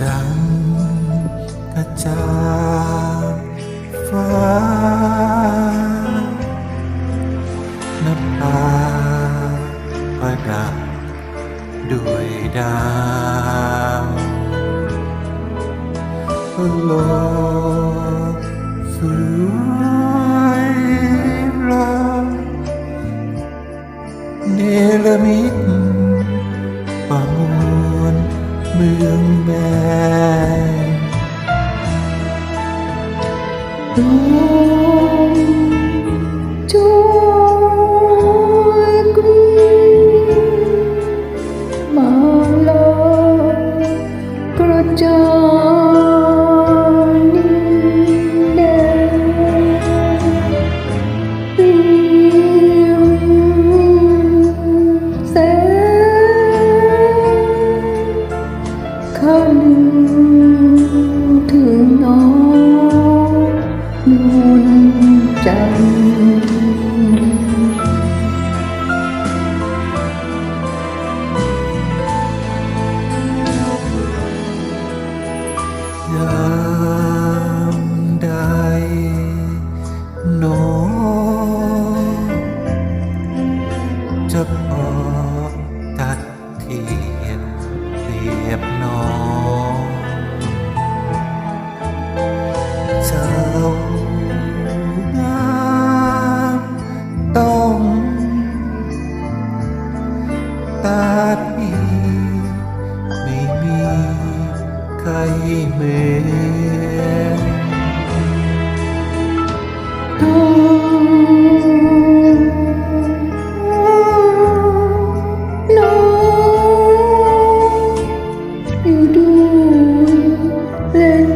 จังกระจาฟ้านับปาประดับด้วยดาวโลกสวยรามเนลมิต mường màng. thắt thương nó luôn chẳng Yeah. บน้องเจ้างามต้องตาดีไม่มีใครเหมือน